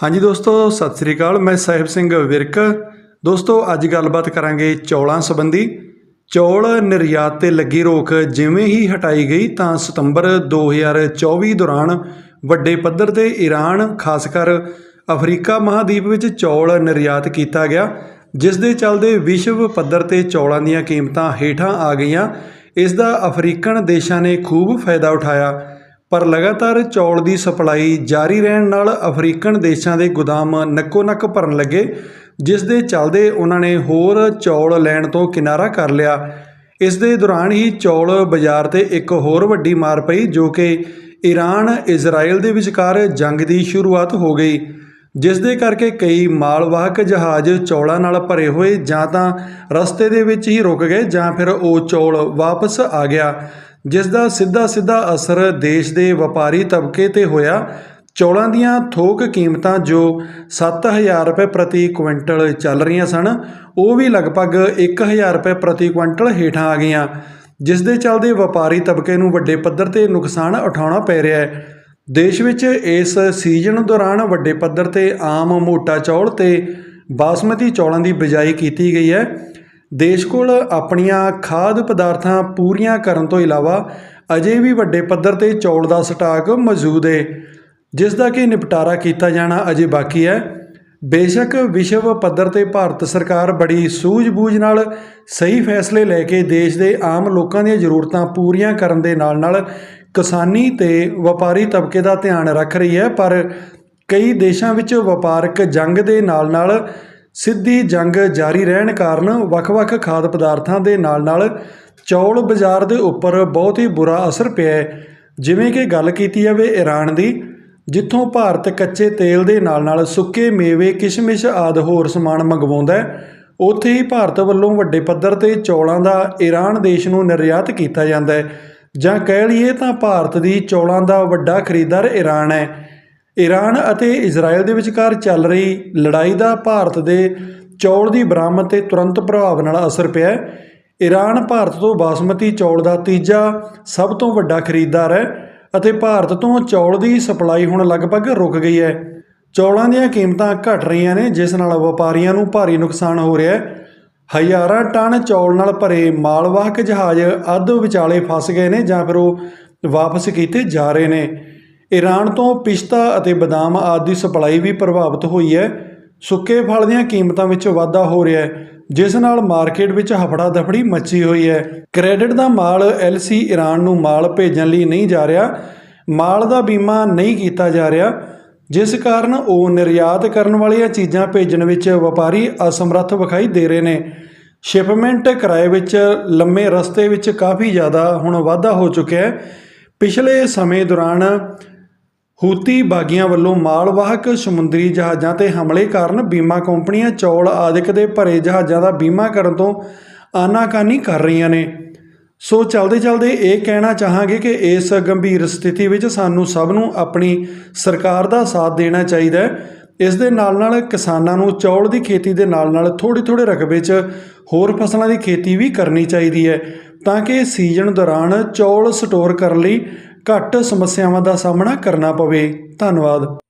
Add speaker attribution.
Speaker 1: ਹਾਂਜੀ ਦੋਸਤੋ, ਸਤਿ ਸ੍ਰੀ ਅਕਾਲ। ਮੈਂ ਸਾਹਿਬ ਸਿੰਘ ਵਿਰਕ। ਦੋਸਤੋ, ਅੱਜ ਗੱਲਬਾਤ ਕਰਾਂਗੇ ਚੌਲਾਂ ਸੰਬੰਧੀ। ਚੌਲ ਨਿਰਯਾਤ ਤੇ ਲੱਗੀ ਰੋਕ ਜਿਵੇਂ ਹੀ ਹਟਾਈ ਗਈ ਤਾਂ ਸਤੰਬਰ 2024 ਦੌਰਾਨ ਵੱਡੇ ਪੱਧਰ ਤੇ ਈਰਾਨ, ਖਾਸ ਕਰ ਅਫਰੀਕਾ ਮਹਾਦੀਪ ਵਿੱਚ ਚੌਲ ਨਿਰਯਾਤ ਕੀਤਾ ਗਿਆ, ਜਿਸ ਦੇ ਚੱਲਦੇ ਵਿਸ਼ਵ ਪੱਧਰ ਤੇ ਚੌਲਾਂ ਦੀਆਂ ਕੀਮਤਾਂ ਹੇਠਾਂ ਆ ਗਈਆਂ। ਇਸ ਦਾ ਅਫਰੀਕਨ ਦੇਸ਼ਾਂ ਨੇ ਖੂਬ ਫਾਇਦਾ ਉਠਾਇਆ। ਪਰ ਲਗਾਤਾਰ ਚੌਲ ਦੀ ਸਪਲਾਈ ਜਾਰੀ ਰਹਿਣ ਨਾਲ ਅਫਰੀਕਨ ਦੇਸ਼ਾਂ ਦੇ ਗੋਦਾਮ ਨੱਕੋ ਨੱਕ ਭਰਨ ਲੱਗੇ, ਜਿਸ ਦੇ ਚੱਲਦੇ ਉਹਨਾਂ ਨੇ ਹੋਰ ਚੌਲ ਲੈਣ ਤੋਂ ਕਿਨਾਰਾ ਕਰ ਲਿਆ। ਇਸ ਦੇ ਦੌਰਾਨ ਹੀ ਚੌਲ ਬਾਜ਼ਾਰ ਤੇ ਇੱਕ ਹੋਰ ਵੱਡੀ ਮਾਰ ਪਈ, ਜੋ ਕਿ ਈਰਾਨ ਇਜ਼ਰਾਈਲ ਦੇ ਵਿਚਕਾਰ ਜੰਗ ਦੀ ਸ਼ੁਰੂਆਤ ਹੋ ਗਈ, ਜਿਸ ਦੇ ਕਰਕੇ ਕਈ ਮਾਲਵਾਹਕ ਜਹਾਜ਼ ਚੌਲਾਂ ਨਾਲ ਭਰੇ ਹੋਏ ਜਾਂ ਤਾਂ ਰਸਤੇ ਦੇ ਵਿੱਚ ਹੀ ਰੁਕ ਗਏ ਜਾਂ ਫਿਰ ਉਹ ਚੌਲ ਵਾਪਸ ਆ ਗਿਆ। ਜਿਸ ਦਾ ਸਿੱਧਾ ਸਿੱਧਾ ਅਸਰ ਦੇਸ਼ ਦੇ ਵਪਾਰੀ ਤਬਕੇ ਤੇ ਹੋਇਆ। ਚੌਲਾਂ ਦੀਆਂ ਥੋਕ ਕੀਮਤਾਂ ਜੋ 7000 ਰੁਪਏ ਪ੍ਰਤੀ ਕੁਇੰਟਲ ਚੱਲ ਰਹੀਆਂ ਸਨ, ਉਹ ਵੀ ਲਗਭਗ 1000 ਰੁਪਏ ਪ੍ਰਤੀ ਕੁਇੰਟਲ ਹੇਠਾਂ ਆ ਗਈਆਂ। ਜਿਸ ਦੇ ਚੱਲਦੇ ਵਪਾਰੀ ਤਬਕੇ ਨੂੰ ਵੱਡੇ ਪੱਧਰ ਤੇ ਨੁਕਸਾਨ ਉਠਾਉਣਾ ਪੈ ਰਿਹਾ ਹੈ। ਦੇਸ਼ ਵਿੱਚ ਇਸ ਸੀਜ਼ਨ ਦੌਰਾਨ ਵੱਡੇ ਪੱਧਰ ਤੇ ਆਮ ਮੋਟਾ ਚੌਲ ਤੇ ਬਾਸਮਤੀ ਚੌਲਾਂ ਦੀ ਬਿਜਾਈ ਕੀਤੀ ਗਈ ਹੈ। ਦੇਸ਼ ਕੋਲ ਆਪਣੀਆਂ ਖਾਦ ਪਦਾਰਥਾਂ ਪੂਰੀਆਂ ਕਰਨ ਤੋਂ ਇਲਾਵਾ ਅਜੇ ਵੀ ਵੱਡੇ ਪੱਧਰ ਤੇ ਚੌਲ ਦਾ ਸਟਾਕ ਮੌਜੂਦ ਹੈ ਜਿਸ ਦਾ ਕਿ ਨਿਪਟਾਰਾ ਕੀਤਾ ਜਾਣਾ ਅਜੇ ਬਾਕੀ ਹੈ। ਬੇਸ਼ੱਕ ਵਿਸ਼ਵ ਪੱਧਰ ਤੇ ਭਾਰਤ ਸਰਕਾਰ ਬੜੀ ਸੂਝ-ਬੂਝ ਨਾਲ ਸਹੀ ਫੈਸਲੇ ਲੈ ਕੇ ਦੇਸ਼ ਦੇ ਆਮ ਲੋਕਾਂ ਦੀਆਂ ਜ਼ਰੂਰਤਾਂ ਪੂਰੀਆਂ ਕਰਨ ਦੇ ਨਾਲ-ਨਾਲ ਕਿਸਾਨੀ ਤੇ ਵਪਾਰੀ ਤਬਕੇ ਦਾ ਧਿਆਨ ਰੱਖ ਰਹੀ ਹੈ, ਪਰ ਕਈ ਦੇਸ਼ਾਂ ਵਿੱਚ ਵਪਾਰਕ ਜੰਗ ਦੇ ਨਾਲ-ਨਾਲ ਸਿੱਧੀ ਜੰਗ ਜਾਰੀ ਰਹਿਣ ਕਾਰਨ ਵੱਖ-ਵੱਖ ਖਾਦ ਪਦਾਰਥਾਂ ਦੇ ਨਾਲ-ਨਾਲ ਚੌਲ ਬਾਜ਼ਾਰ ਦੇ ਉੱਪਰ ਬਹੁਤ ਹੀ ਬੁਰਾ ਅਸਰ ਪਿਆ ਹੈ। ਜਿਵੇਂ ਕਿ ਗੱਲ ਕੀਤੀ ਜਾਵੇ ਈਰਾਨ ਦੀ, ਜਿੱਥੋਂ ਭਾਰਤ ਕੱਚੇ ਤੇਲ ਦੇ ਨਾਲ-ਨਾਲ ਸੁੱਕੇ ਮੇਵੇ, ਕਿਸ਼ਮਿਸ਼ ਆਦਿ ਹੋਰ ਸਮਾਨ ਮੰਗਵਾਉਂਦਾ ਹੈ, ਉੱਥੇ ਹੀ ਭਾਰਤ ਵੱਲੋਂ ਵੱਡੇ ਪੱਧਰ ਤੇ ਚੌਲਾਂ ਦਾ ਈਰਾਨ ਦੇਸ਼ ਨੂੰ ਨਿਰਯਾਤ ਕੀਤਾ ਜਾਂਦਾ ਹੈ। ਜਾਂ ਕਹਿ ਲਈਏ ਤਾਂ ਭਾਰਤ ਦੀ ਚੌਲਾਂ ਦਾ ਵੱਡਾ ਖਰੀਦਦਾਰ ਈਰਾਨ ਹੈ। ਈਰਾਨ ਅਤੇ ਇਜ਼ਰਾਈਲ ਦੇ ਵਿਚਕਾਰ ਚੱਲ ਰਹੀ ਲੜਾਈ ਦਾ ਭਾਰਤ ਦੇ ਚੌਲ ਦੀ ਬਰਾਮਦ ਤੇ ਤੁਰੰਤ ਪ੍ਰਭਾਵ ਨਾਲ ਅਸਰ ਪਿਆ ਹੈ। ਈਰਾਨ ਭਾਰਤ ਤੋਂ ਬਾਸਮਤੀ ਚੌਲ ਦਾ ਤੀਜਾ ਸਭ ਤੋਂ ਵੱਡਾ ਖਰੀਦਦਾਰ ਹੈ ਅਤੇ ਭਾਰਤ ਤੋਂ ਚੌਲ ਦੀ ਸਪਲਾਈ ਹੁਣ ਲਗਭਗ ਰੁਕ ਗਈ ਹੈ। ਚੌਲਾਂ ਦੀਆਂ ਕੀਮਤਾਂ ਘਟ ਰਹੀਆਂ ਨੇ, ਜਿਸ ਨਾਲ ਵਪਾਰੀਆਂ ਨੂੰ ਭਾਰੀ ਨੁਕਸਾਨ ਹੋ ਰਿਹਾ ਹੈ। ਹਜ਼ਾਰਾਂ ਟਨ ਚੌਲ ਨਾਲ ਭਰੇ ਮਾਲਵਾਹਕ ਜਹਾਜ਼ ਅੱਧ ਵਿਚਾਲੇ ਫਸ ਗਏ ਨੇ ਜਾਂ ਫਿਰ ਉਹ ਵਾਪਸ ਕੀਤੇ ਜਾ ਰਹੇ ਨੇ। ਈਰਾਨ ਤੋਂ ਪਿਸਤਾ ਅਤੇ ਬਦਾਮ ਆਦਿ ਦੀ ਸਪਲਾਈ ਵੀ ਪ੍ਰਭਾਵਿਤ ਹੋਈ ਹੈ। ਸੁੱਕੇ ਫਲ ਦੀਆਂ ਕੀਮਤਾਂ ਵਿੱਚ ਵਾਧਾ ਹੋ ਰਿਹਾ ਹੈ, ਜਿਸ ਨਾਲ ਮਾਰਕੀਟ ਵਿੱਚ ਹਫੜਾ ਦਫੜੀ ਮੱਚੀ ਹੋਈ ਹੈ। ਕ੍ਰੈਡਿਟ ਦਾ ਮਾਲ ਐਲਸੀ ਈਰਾਨ ਨੂੰ ਮਾਲ ਭੇਜਣ ਲਈ ਨਹੀਂ ਜਾ ਰਿਹਾ, ਮਾਲ ਦਾ ਬੀਮਾ ਨਹੀਂ ਕੀਤਾ ਜਾ ਰਿਹਾ, ਜਿਸ ਕਾਰਨ ਉਹ ਨਿਰਯਾਤ ਕਰਨ ਵਾਲੀਆਂ ਚੀਜ਼ਾਂ ਭੇਜਣ ਵਿੱਚ ਵਪਾਰੀ ਅਸਮਰੱਥ ਵਿਖਾਈ ਦੇ ਰਹੇ ਨੇ। ਸ਼ਿਪਮੈਂਟ ਕਿਰਾਏ ਵਿੱਚ ਲੰਮੇ ਰਸਤੇ ਵਿੱਚ ਕਾਫੀ ਜ਼ਿਆਦਾ ਹੁਣ ਵਾਧਾ ਹੋ ਚੁੱਕਿਆ ਹੈ। ਪਿਛਲੇ ਸਮੇਂ ਦੌਰਾਨ ਹੂਤੀ ਬਾਗੀਆਂ ਵੱਲੋਂ ਮਾਲਵਾਹਕ ਸਮੁੰਦਰੀ ਜਹਾਜ਼ਾਂ ਤੇ ਹਮਲੇ ਕਾਰਨ ਬੀਮਾ ਕੰਪਨੀਆਂ ਚੌਲ ਆਦਿਕ ਦੇ ਭਰੇ ਜਹਾਜ਼ਾਂ ਦਾ ਬੀਮਾ ਕਰਨ ਤੋਂ ਆਨਾਕਾਨੀ ਕਰ ਰਹੀਆਂ ਨੇ। ਸੋ ਚਲਦੇ ਚਲਦੇ ਇਹ ਕਹਿਣਾ ਚਾਹਾਂਗੇ ਕਿ ਇਸ ਗੰਭੀਰ ਸਥਿਤੀ ਵਿੱਚ ਸਾਨੂੰ ਸਭ ਨੂੰ ਆਪਣੀ ਸਰਕਾਰ ਦਾ ਸਾਥ ਦੇਣਾ ਚਾਹੀਦਾ ਹੈ। ਇਸ ਦੇ ਨਾਲ ਨਾਲ ਕਿਸਾਨਾਂ ਨੂੰ ਚੌਲ ਦੀ ਖੇਤੀ ਦੇ ਨਾਲ ਨਾਲ ਥੋੜੇ ਥੋੜੇ ਰਕਬੇ 'ਚ ਹੋਰ ਫਸਲਾਂ ਦੀ ਖੇਤੀ ਵੀ ਕਰਨੀ ਚਾਹੀਦੀ ਹੈ ਤਾਂ ਕਿ ਸੀਜ਼ਨ ਦੌਰਾਨ ਚੌਲ ਸਟੋਰ ਕਰਨ ਲਈ ਘੱਟ ਸਮੱਸਿਆਵਾਂ ਦਾ ਸਾਹਮਣਾ ਕਰਨਾ ਪਵੇ। ਧੰਨਵਾਦ।